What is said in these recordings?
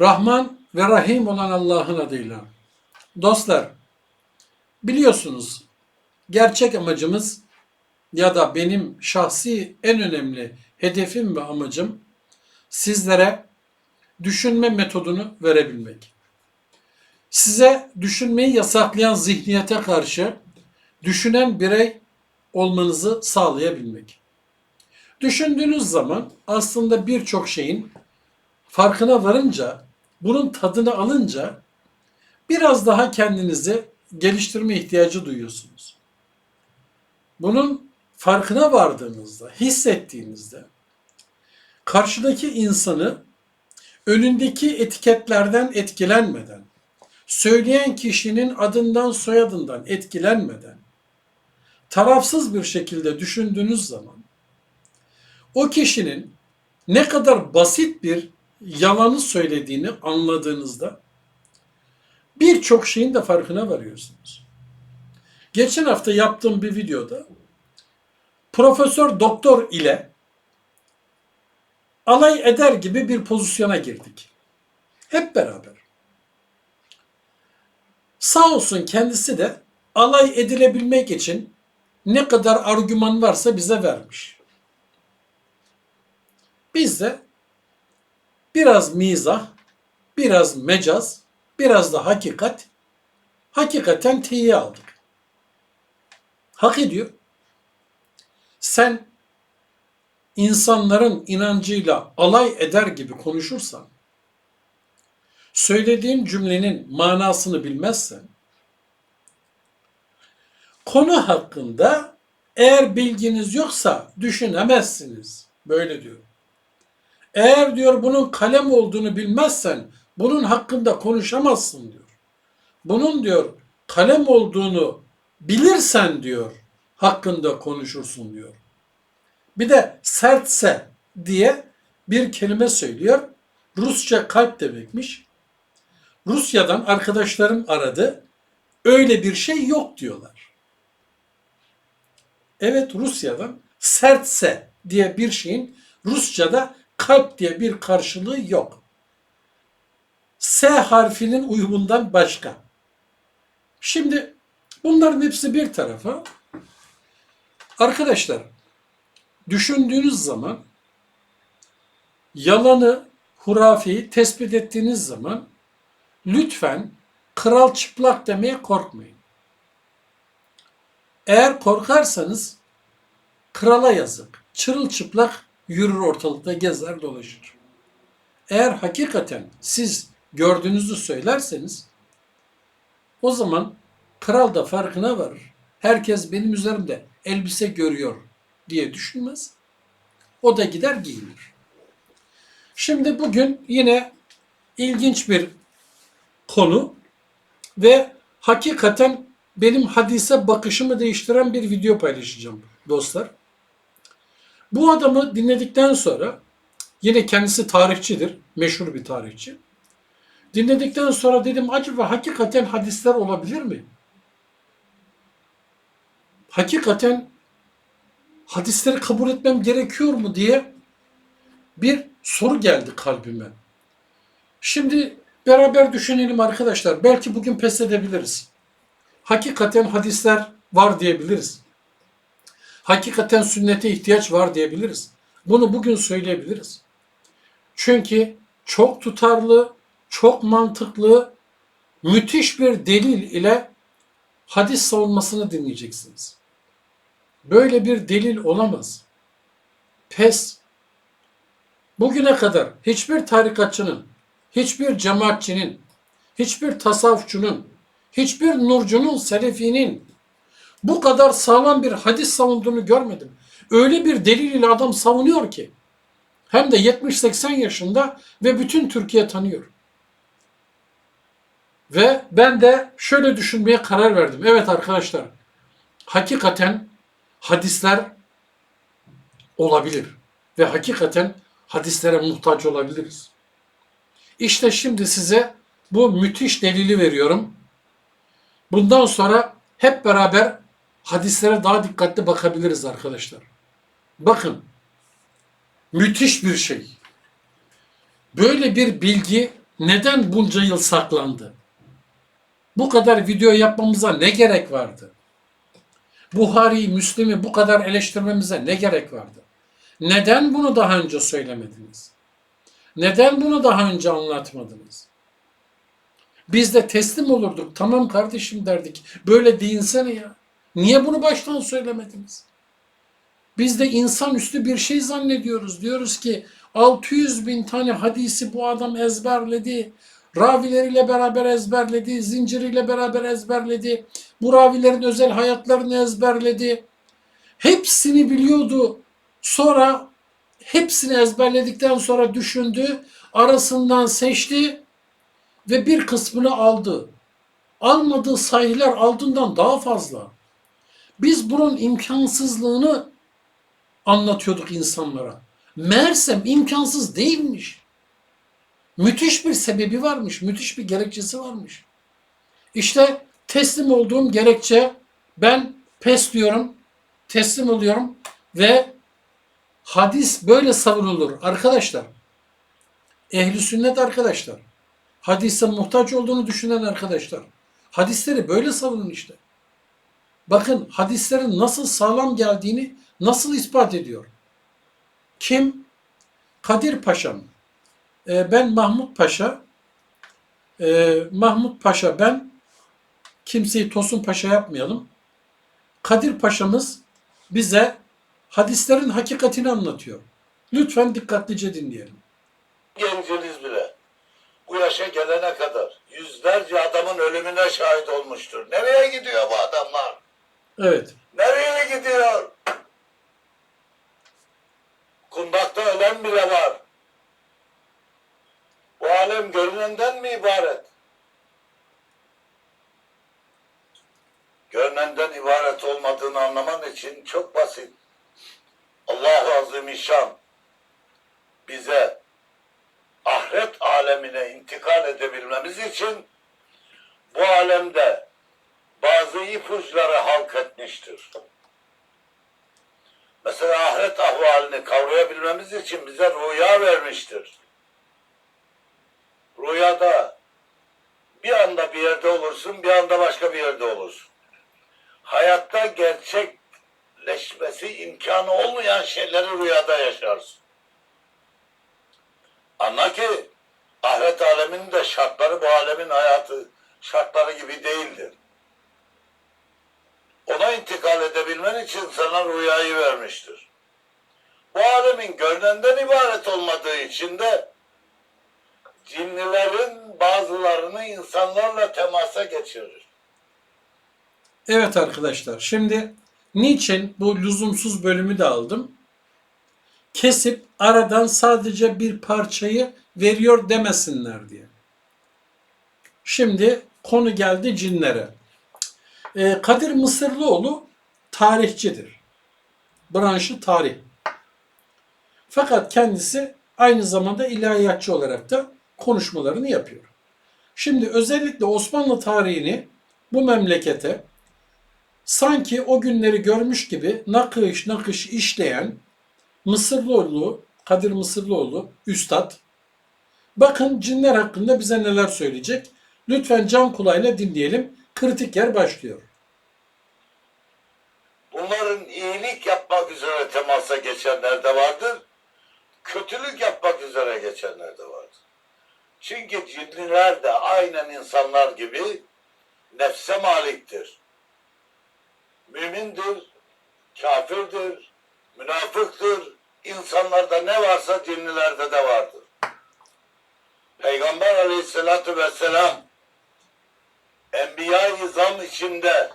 Rahman ve Rahim olan Allah'ın adıyla. Dostlar, biliyorsunuz gerçek amacımız ya da benim şahsi en önemli hedefim ve amacım sizlere düşünme metodunu verebilmek. Size düşünmeyi yasaklayan zihniyete karşı düşünen birey olmanızı sağlayabilmek. Düşündüğünüz zaman aslında birçok şeyin farkına varınca, bunun tadını alınca biraz daha kendinizi geliştirme ihtiyacı duyuyorsunuz. Bunun farkına vardığınızda, hissettiğinizde karşıdaki insanı önündeki etiketlerden etkilenmeden, söyleyen kişinin adından soyadından etkilenmeden, tarafsız bir şekilde düşündüğünüz zaman o kişinin ne kadar basit bir yalanı söylediğini anladığınızda birçok şeyin de farkına varıyorsunuz. Geçen hafta yaptığım bir videoda profesör doktor ile alay eder gibi bir pozisyona girdik. Hep beraber. Sağ olsun kendisi de alay edilebilmek için ne kadar argüman varsa bize vermiş. Biz de biraz mizah, biraz mecaz, biraz da hakikat, hakikaten tiye aldık. Hak ediyor. Sen insanların inancıyla alay eder gibi konuşursan, söylediğin cümlenin manasını bilmezsen, konu hakkında eğer bilginiz yoksa düşünemezsiniz. Böyle diyor. Eğer diyor bunun kalem olduğunu bilmezsen bunun hakkında konuşamazsın diyor. Bunun diyor kalem olduğunu bilirsen diyor hakkında konuşursun diyor. Bir de sertse diye bir kelime söylüyor. Rusça kalp demekmiş. Rusya'dan arkadaşlarım aradı. Öyle bir şey yok diyorlar. Evet Rusya'dan sertse diye bir şeyin Rusça'da kalp diye bir karşılığı yok. S harfinin uyumundan başka. Şimdi bunların hepsi bir tarafa. Arkadaşlar düşündüğünüz zaman yalanı, hurafeyi tespit ettiğiniz zaman lütfen kral çıplak demeye korkmayın. Eğer korkarsanız krala yazık. Çırılçıplak yürür ortalıkta gezer dolaşır. Eğer hakikaten siz gördüğünüzü söylerseniz o zaman kral da farkına varır. Herkes benim üzerimde elbise görüyor diye düşünmez. O da gider giyinir. Şimdi bugün yine ilginç bir konu ve hakikaten benim hadise bakışımı değiştiren bir video paylaşacağım dostlar. Bu adamı dinledikten sonra yine kendisi tarihçidir, meşhur bir tarihçi. Dinledikten sonra dedim acaba hakikaten hadisler olabilir mi? Hakikaten hadisleri kabul etmem gerekiyor mu diye bir soru geldi kalbime. Şimdi beraber düşünelim arkadaşlar. Belki bugün pes edebiliriz. Hakikaten hadisler var diyebiliriz. Hakikaten sünnete ihtiyaç var diyebiliriz. Bunu bugün söyleyebiliriz. Çünkü çok tutarlı, çok mantıklı, müthiş bir delil ile hadis savunmasını dinleyeceksiniz. Böyle bir delil olamaz. Pes. Bugüne kadar hiçbir tarikatçının, hiçbir cemaatçinin, hiçbir tasavvufçunun, hiçbir nurcunun, selefinin bu kadar sağlam bir hadis savunduğunu görmedim. Öyle bir delil ile adam savunuyor ki. Hem de 70-80 yaşında ve bütün Türkiye tanıyor. Ve ben de şöyle düşünmeye karar verdim. Evet arkadaşlar, hakikaten hadisler olabilir ve hakikaten hadislere muhtaç olabiliriz. İşte şimdi size bu müthiş delili veriyorum. Bundan sonra hep beraber hadislere daha dikkatli bakabiliriz arkadaşlar. Bakın, müthiş bir şey. Böyle bir bilgi neden bunca yıl saklandı? Bu kadar video yapmamıza ne gerek vardı? Buhari, Müslim'i bu kadar eleştirmemize ne gerek vardı? Neden bunu daha önce söylemediniz? Neden bunu daha önce anlatmadınız? Biz de teslim olurduk. Tamam kardeşim derdik. Böyle değinsene ya. Niye bunu baştan söylemediniz? Biz de insanüstü bir şey zannediyoruz. Diyoruz ki 600 bin tane hadisi bu adam ezberledi. Ravileriyle beraber ezberledi. Zinciriyle beraber ezberledi. Bu ravilerin özel hayatlarını ezberledi. Hepsini biliyordu. Sonra hepsini ezberledikten sonra düşündü. Arasından seçti ve bir kısmını aldı. Almadığı sayılar aldığından daha fazla. Biz bunun imkansızlığını anlatıyorduk insanlara. Meğersem imkansız değilmiş. Müthiş bir sebebi varmış, müthiş bir gerekçesi varmış. İşte teslim olduğum gerekçe ben pes diyorum, teslim oluyorum ve hadis böyle savunulur arkadaşlar. Ehli sünnet arkadaşlar. Hadise muhtaç olduğunu düşünen arkadaşlar. Hadisleri böyle savunun işte. Bakın hadislerin nasıl sağlam geldiğini nasıl ispat ediyor. Kim? Kadir Paşa mı? Ee, ben Mahmut Paşa. Ee, Mahmut Paşa ben. Kimseyi Tosun Paşa yapmayalım. Kadir Paşa'mız bize hadislerin hakikatini anlatıyor. Lütfen dikkatlice dinleyelim. genciniz bile bu yaşa gelene kadar yüzlerce adamın ölümüne şahit olmuştur. Nereye gidiyor bu adamlar? Evet. Nereye gidiyor? Kundakta ölen bile var. Bu alem görünenden mi ibaret? Görünenden ibaret olmadığını anlaman için çok basit. Allah-u Azimüşşan bize ahiret alemine intikal edebilmemiz için bu alemde ipuçları halk etmiştir. Mesela ahiret ahvalini kavrayabilmemiz için bize rüya vermiştir. Rüyada bir anda bir yerde olursun, bir anda başka bir yerde olursun. Hayatta gerçekleşmesi imkanı olmayan şeyleri rüyada yaşarsın. Anla ki ahiret aleminin de şartları bu alemin hayatı şartları gibi değildir. Ona intikal edebilmen için sana rüyayı vermiştir. Bu alemin görünenden ibaret olmadığı için de cinlilerin bazılarını insanlarla temasa geçirir. Evet arkadaşlar şimdi niçin bu lüzumsuz bölümü de aldım? Kesip aradan sadece bir parçayı veriyor demesinler diye. Şimdi konu geldi cinlere. Ee, Kadir Mısırlıoğlu tarihçidir. Branşı tarih. Fakat kendisi aynı zamanda ilahiyatçı olarak da konuşmalarını yapıyor. Şimdi özellikle Osmanlı tarihini bu memlekete sanki o günleri görmüş gibi nakış nakış işleyen Mısırlıoğlu, Kadir Mısırlıoğlu, Üstad. Bakın cinler hakkında bize neler söyleyecek. Lütfen can kulağıyla dinleyelim. Kritik yer başlıyor. Bunların iyilik yapmak üzere temasa geçenler de vardır. Kötülük yapmak üzere geçenler de vardır. Çünkü cinliler de aynen insanlar gibi nefse maliktir. Mümindir, kafirdir, münafıktır. İnsanlarda ne varsa cinlilerde de vardır. Peygamber aleyhissalatü vesselam Enbiya-i İzam içinde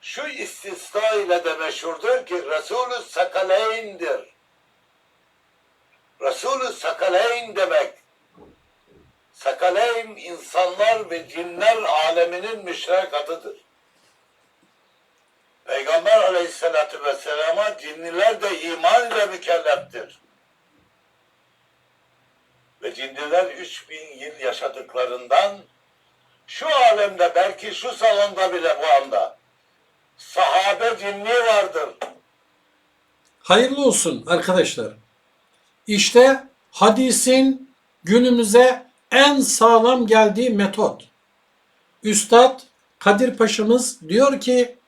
şu istisna ile de meşhurdur ki Resulü Sakaleyn'dir. Resulü Sakaleyn demek Sakaleyn insanlar ve cinler aleminin müşterek. Peygamber aleyhissalatü vesselama cinliler de iman ile mükelleftir. Ve cinliler 3000 yıl yaşadıklarından şu alemde belki şu salonda bile bu anda sahabe cinni vardır. Hayırlı olsun arkadaşlar. İşte hadisin günümüze en sağlam geldiği metot. Üstad Kadir Paşa'mız diyor ki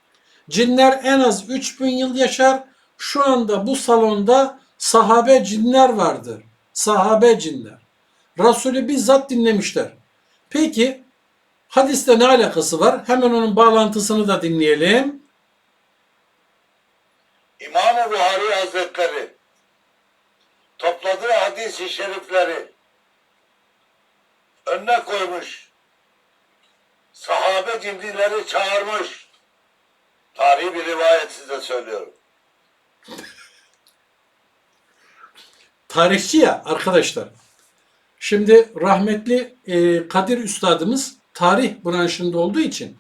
cinler en az 3000 yıl yaşar. Şu anda bu salonda sahabe cinler vardır. Sahabe cinler. Resulü bizzat dinlemişler. Peki hadiste ne alakası var? Hemen onun bağlantısını da dinleyelim. İmam-ı Buhari Hazretleri topladığı hadis-i şerifleri önüne koymuş. Sahabe cimrileri çağırmış. Tarihi bir rivayet size söylüyorum. tarihçi ya arkadaşlar. Şimdi rahmetli e, Kadir Üstadımız tarih branşında olduğu için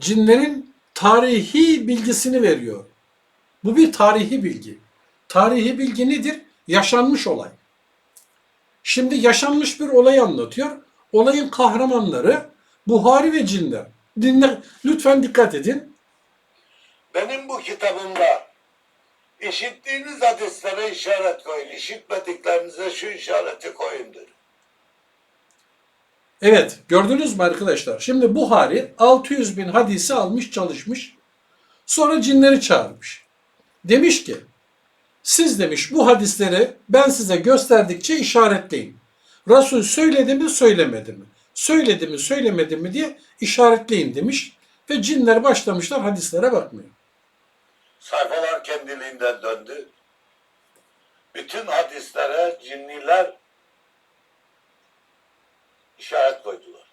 cinlerin tarihi bilgisini veriyor. Bu bir tarihi bilgi. Tarihi bilgi nedir? Yaşanmış olay. Şimdi yaşanmış bir olay anlatıyor. Olayın kahramanları Buhari ve cinler. Dinle, lütfen dikkat edin. Benim bu kitabımda işittiğiniz hadislere işaret koyun. İşitmediklerinize şu işareti koyun derim. Evet gördünüz mü arkadaşlar? Şimdi Buhari 600 bin hadisi almış çalışmış. Sonra cinleri çağırmış. Demiş ki siz demiş bu hadisleri ben size gösterdikçe işaretleyin. Resul söyledi mi söylemedi mi? Söyledi mi söylemedi mi diye işaretleyin demiş. Ve cinler başlamışlar hadislere bakmaya. Sayfalar kendiliğinden döndü. Bütün hadislere cinniler işaret koydular.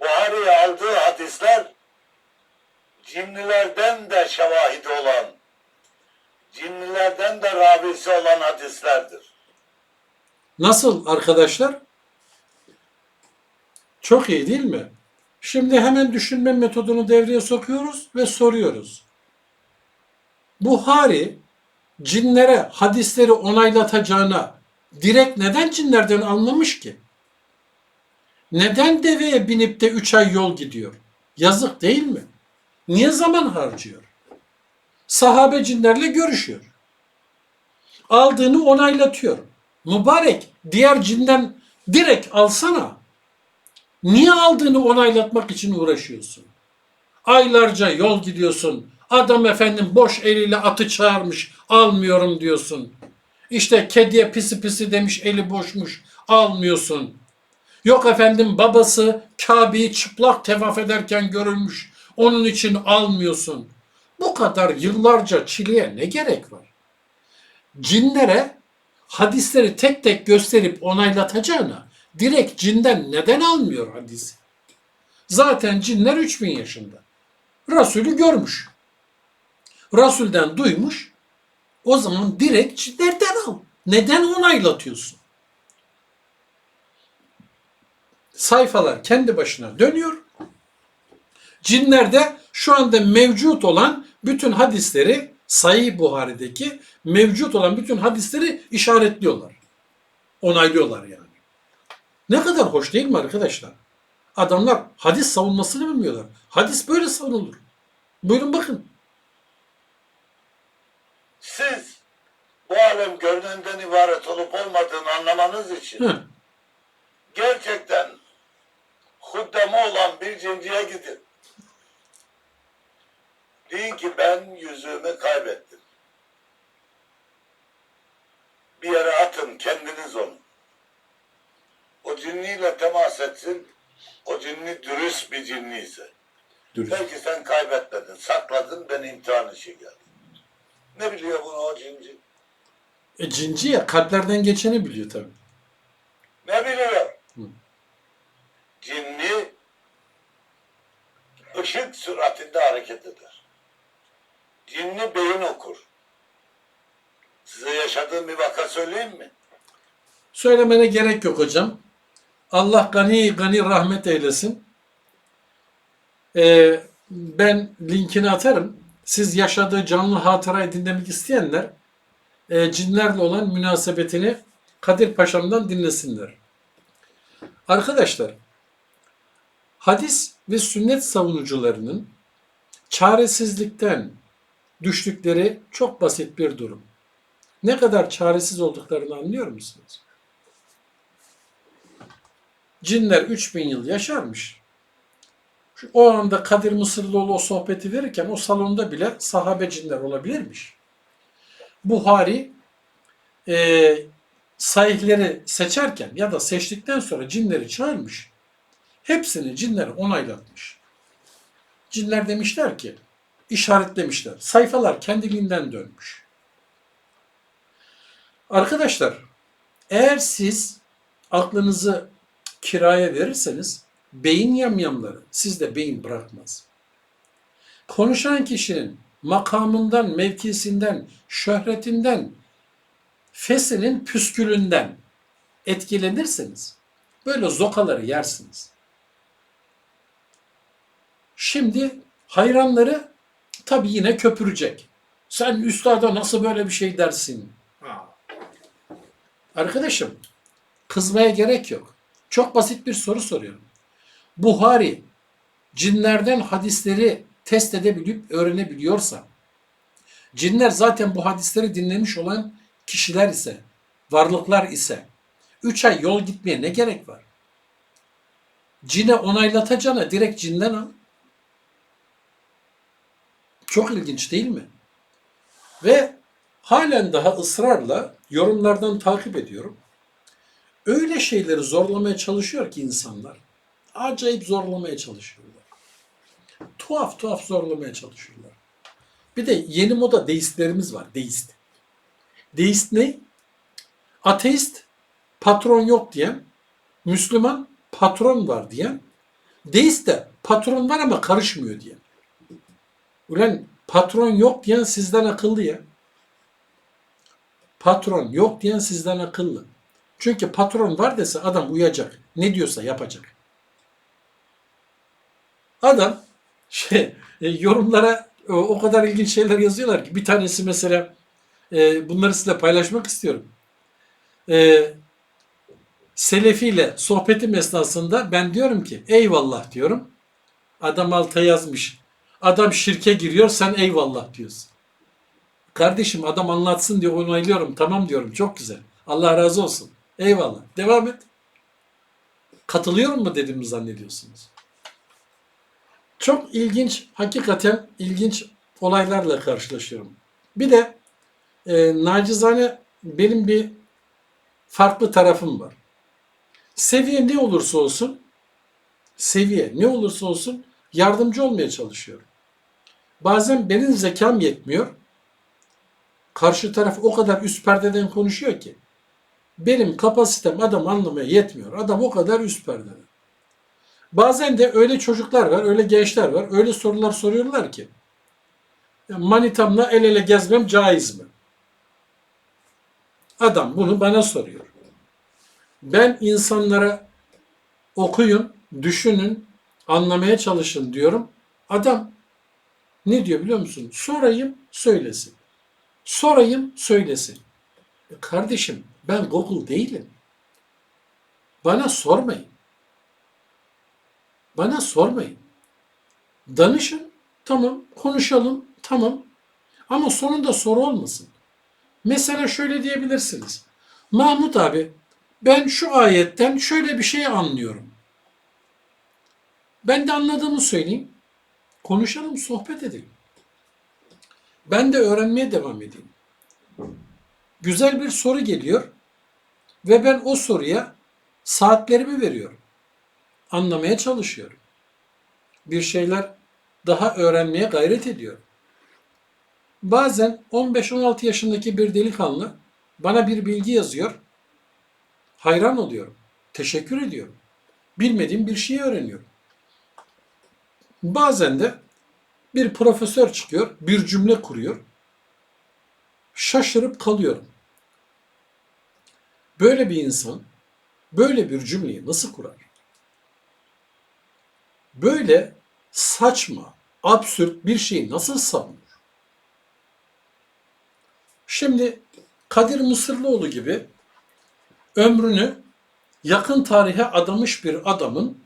Buhari'ye aldığı hadisler cinnilerden de şevahidi olan, cinnilerden de ravisi olan hadislerdir. Nasıl arkadaşlar? Çok iyi değil mi? Şimdi hemen düşünme metodunu devreye sokuyoruz ve soruyoruz. Buhari cinlere hadisleri onaylatacağına direkt neden cinlerden anlamış ki? Neden deveye binip de 3 ay yol gidiyor? Yazık değil mi? Niye zaman harcıyor? Sahabe cinlerle görüşüyor. Aldığını onaylatıyor. Mübarek diğer cinden direkt alsana. Niye aldığını onaylatmak için uğraşıyorsun? Aylarca yol gidiyorsun. Adam efendim boş eliyle atı çağırmış. Almıyorum diyorsun. İşte kediye pisi pisi demiş eli boşmuş. Almıyorsun. Yok efendim babası Kabe'yi çıplak tevaf ederken görülmüş. Onun için almıyorsun. Bu kadar yıllarca çileye ne gerek var? Cinlere hadisleri tek tek gösterip onaylatacağına direkt cinden neden almıyor hadisi? Zaten cinler 3000 yaşında. Resulü görmüş. Resul'den duymuş. O zaman direkt cinlerden al. Neden onaylatıyorsun? Sayfalar kendi başına dönüyor. Cinler de şu anda mevcut olan bütün hadisleri Sahih Buhari'deki mevcut olan bütün hadisleri işaretliyorlar. Onaylıyorlar yani. Ne kadar hoş değil mi arkadaşlar? Adamlar hadis savunmasını bilmiyorlar. Hadis böyle savunulur. Buyurun bakın. Siz bu alem görünenden ibaret olup olmadığını anlamanız için Hı. gerçekten huddeme olan bir cinciye gidin. Deyin ki ben yüzüğümü kaybettim. Bir yere atın kendiniz onu. O cinniyle temas etsin. O cinni dürüst bir cinni ise. Dürüst. Belki sen kaybetmedin, sakladın, ben imtihan işi geldi. Ne biliyor bunu o cinci? E cinci ya kalplerden geçeni biliyor tabii. Ne biliyor? Hı. Cinni ışık süratinde hareket eder. Cinni beyin okur. Size yaşadığım bir vaka söyleyeyim mi? Söylemene gerek yok hocam. Allah gani gani rahmet eylesin. Ee, ben linkini atarım. Siz yaşadığı canlı hatırayı dinlemek isteyenler e, cinlerle olan münasebetini Kadir Paşa'mdan dinlesinler. Arkadaşlar, hadis ve sünnet savunucularının çaresizlikten düştükleri çok basit bir durum. Ne kadar çaresiz olduklarını anlıyor musunuz? cinler 3000 yıl yaşarmış. Şu- O anda Kadir Mısırlıoğlu o sohbeti verirken o salonda bile sahabe cinler olabilirmiş. Buhari e, sahihleri seçerken ya da seçtikten sonra cinleri çağırmış. Hepsini cinler onaylatmış. Cinler demişler ki, işaretlemişler. Sayfalar kendiliğinden dönmüş. Arkadaşlar, eğer siz aklınızı kiraya verirseniz beyin yamyamları sizde beyin bırakmaz. Konuşan kişinin makamından, mevkisinden, şöhretinden, fesinin püskülünden etkilenirseniz böyle zokaları yersiniz. Şimdi hayranları tabii yine köpürecek. Sen üstada nasıl böyle bir şey dersin? Arkadaşım kızmaya gerek yok. Çok basit bir soru soruyorum. Buhari cinlerden hadisleri test edebilip öğrenebiliyorsa, cinler zaten bu hadisleri dinlemiş olan kişiler ise, varlıklar ise, üç ay yol gitmeye ne gerek var? Cine onaylatacağına direkt cinden al. Çok ilginç değil mi? Ve halen daha ısrarla yorumlardan takip ediyorum. Öyle şeyleri zorlamaya çalışıyor ki insanlar. Acayip zorlamaya çalışıyorlar. Tuhaf tuhaf zorlamaya çalışıyorlar. Bir de yeni moda deistlerimiz var. Deist. Deist ne? Ateist patron yok diyen, Müslüman patron var diyen, deist de patron var ama karışmıyor diyen. Ulan patron yok diyen sizden akıllı ya. Patron yok diyen sizden akıllı. Çünkü patron var dese adam uyacak. Ne diyorsa yapacak. Adam şey e, yorumlara o, o kadar ilginç şeyler yazıyorlar ki bir tanesi mesela e, bunları sizinle paylaşmak istiyorum. E, Selefi ile sohbetim esnasında ben diyorum ki eyvallah diyorum. Adam alta yazmış. Adam şirke giriyor sen eyvallah diyorsun. Kardeşim adam anlatsın diye onaylıyorum. Tamam diyorum çok güzel. Allah razı olsun. Eyvallah. Devam et. Katılıyorum mu dediğimi zannediyorsunuz? Çok ilginç, hakikaten ilginç olaylarla karşılaşıyorum. Bir de e, nacizane benim bir farklı tarafım var. Seviye ne olursa olsun, seviye ne olursa olsun yardımcı olmaya çalışıyorum. Bazen benim zekam yetmiyor. Karşı taraf o kadar üst perdeden konuşuyor ki. Benim kapasitem adam anlamaya yetmiyor. Adam o kadar üst perdede. Bazen de öyle çocuklar var, öyle gençler var. Öyle sorular soruyorlar ki. "Ya Manitamla el ele gezmem caiz mi? Adam bunu bana soruyor. Ben insanlara okuyun, düşünün, anlamaya çalışın diyorum. Adam ne diyor biliyor musun? Sorayım, söylesin. Sorayım, söylesin. E Kardeşim ben Google değilim. Bana sormayın. Bana sormayın. Danışın, tamam, konuşalım, tamam. Ama sonunda soru olmasın. Mesela şöyle diyebilirsiniz. Mahmut abi, ben şu ayetten şöyle bir şey anlıyorum. Ben de anladığımı söyleyeyim. Konuşalım, sohbet edelim. Ben de öğrenmeye devam edeyim. Güzel bir soru geliyor ve ben o soruya saatlerimi veriyorum. Anlamaya çalışıyorum. Bir şeyler daha öğrenmeye gayret ediyorum. Bazen 15-16 yaşındaki bir delikanlı bana bir bilgi yazıyor. Hayran oluyorum. Teşekkür ediyorum. Bilmediğim bir şeyi öğreniyorum. Bazen de bir profesör çıkıyor, bir cümle kuruyor. Şaşırıp kalıyorum. Böyle bir insan böyle bir cümleyi nasıl kurar? Böyle saçma, absürt bir şeyi nasıl savunur? Şimdi Kadir Mısırlıoğlu gibi ömrünü yakın tarihe adamış bir adamın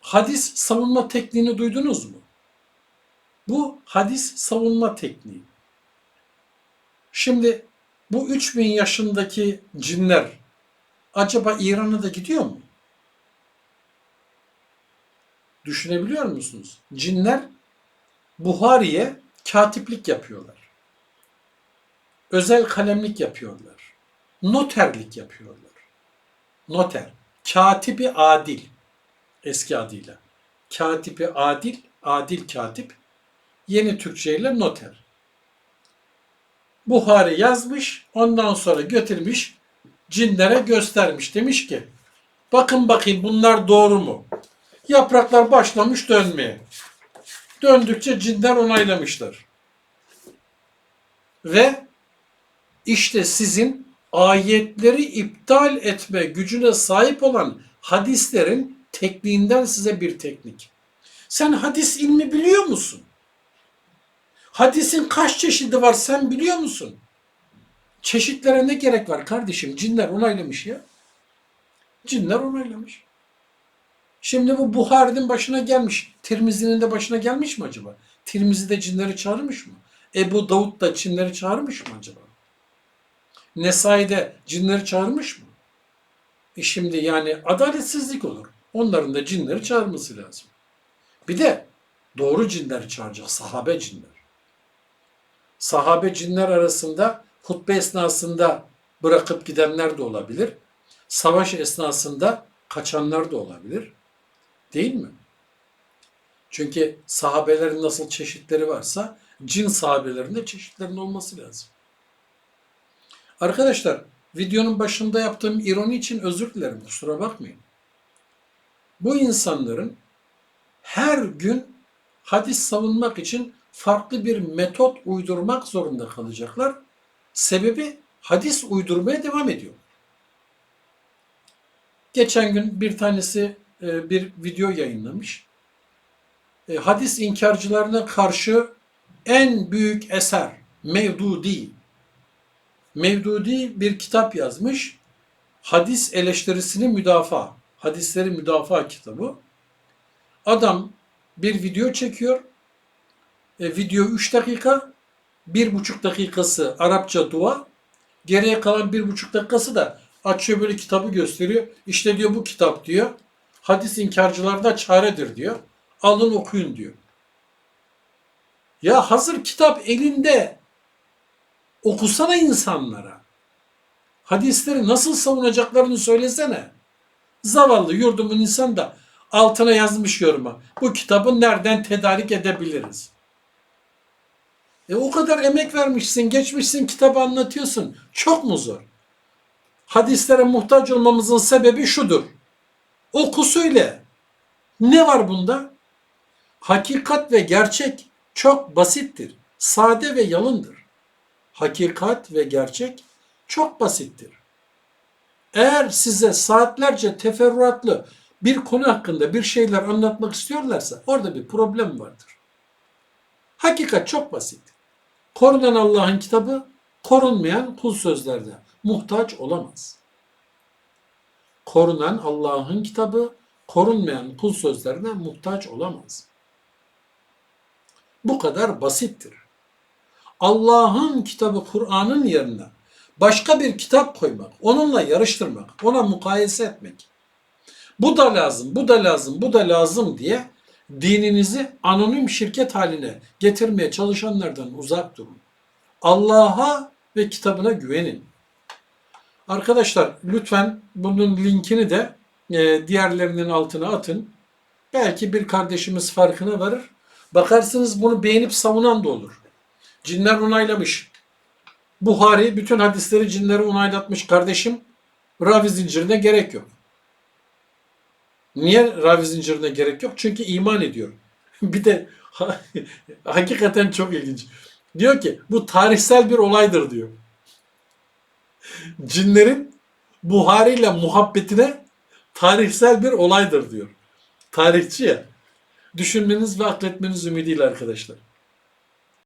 hadis savunma tekniğini duydunuz mu? Bu hadis savunma tekniği. Şimdi bu 3000 yaşındaki cinler acaba İran'a da gidiyor mu? Düşünebiliyor musunuz? Cinler Buhari'ye katiplik yapıyorlar. Özel kalemlik yapıyorlar. Noterlik yapıyorlar. Noter. Katibi adil. Eski adıyla. Katibi adil, adil katip. Yeni Türkçe ile noter. Buhari yazmış, ondan sonra götürmüş, cinlere göstermiş. Demiş ki, bakın bakayım bunlar doğru mu? Yapraklar başlamış dönmeye. Döndükçe cinler onaylamışlar. Ve işte sizin ayetleri iptal etme gücüne sahip olan hadislerin tekniğinden size bir teknik. Sen hadis ilmi biliyor musun? Hadisin kaç çeşidi var sen biliyor musun? Çeşitlere ne gerek var kardeşim? Cinler onaylamış ya. Cinler onaylamış. Şimdi bu Buhari'nin başına gelmiş. Tirmizi'nin de başına gelmiş mi acaba? Tirmizi de cinleri çağırmış mı? Ebu Davud da cinleri çağırmış mı acaba? Nesai'de cinleri çağırmış mı? E şimdi yani adaletsizlik olur. Onların da cinleri çağırması lazım. Bir de doğru cinleri çağıracak. Sahabe cinler. Sahabe cinler arasında hutbe esnasında bırakıp gidenler de olabilir. Savaş esnasında kaçanlar da olabilir. Değil mi? Çünkü sahabelerin nasıl çeşitleri varsa cin sahabelerinde çeşitlerin olması lazım. Arkadaşlar videonun başında yaptığım ironi için özür dilerim kusura bakmayın. Bu insanların her gün hadis savunmak için farklı bir metot uydurmak zorunda kalacaklar. Sebebi hadis uydurmaya devam ediyor. Geçen gün bir tanesi e, bir video yayınlamış. E, Hadis inkarcılarına karşı en büyük eser Mevdudi. Mevdudi bir kitap yazmış. Hadis eleştirisini müdafaa. Hadisleri müdafaa kitabı. Adam bir video çekiyor. E, video 3 dakika. 1,5 dakikası Arapça dua. Geriye kalan 1,5 dakikası da açıyor böyle kitabı gösteriyor. İşte diyor bu kitap diyor. Hadis inkarcılarda çaredir diyor. Alın okuyun diyor. Ya hazır kitap elinde okusana insanlara. Hadisleri nasıl savunacaklarını söylesene. Zavallı yurdumun insan da altına yazmış yoruma. Bu kitabı nereden tedarik edebiliriz? E o kadar emek vermişsin, geçmişsin, kitabı anlatıyorsun. Çok mu zor? Hadislere muhtaç olmamızın sebebi şudur. Oku söyle. Ne var bunda? Hakikat ve gerçek çok basittir. Sade ve yalındır. Hakikat ve gerçek çok basittir. Eğer size saatlerce teferruatlı bir konu hakkında bir şeyler anlatmak istiyorlarsa orada bir problem vardır. Hakikat çok basit. Korunan Allah'ın kitabı korunmayan kul sözlerde muhtaç olamaz. Korunan Allah'ın kitabı korunmayan kul sözlerine muhtaç olamaz. Bu kadar basittir. Allah'ın kitabı Kur'an'ın yerine başka bir kitap koymak, onunla yarıştırmak, ona mukayese etmek. Bu da lazım, bu da lazım, bu da lazım diye dininizi anonim şirket haline getirmeye çalışanlardan uzak durun. Allah'a ve kitabına güvenin. Arkadaşlar lütfen bunun linkini de e, diğerlerinin altına atın. Belki bir kardeşimiz farkına varır. Bakarsınız bunu beğenip savunan da olur. Cinler onaylamış. Buhari bütün hadisleri cinlere onaylatmış kardeşim. Ravi zincirine gerek yok. Niye ravi zincirine gerek yok? Çünkü iman ediyor. bir de hakikaten çok ilginç. Diyor ki bu tarihsel bir olaydır diyor. Cinlerin Buhari ile muhabbetine tarihsel bir olaydır diyor. Tarihçi ya. Düşünmeniz ve akletmeniz ümidiyle arkadaşlar.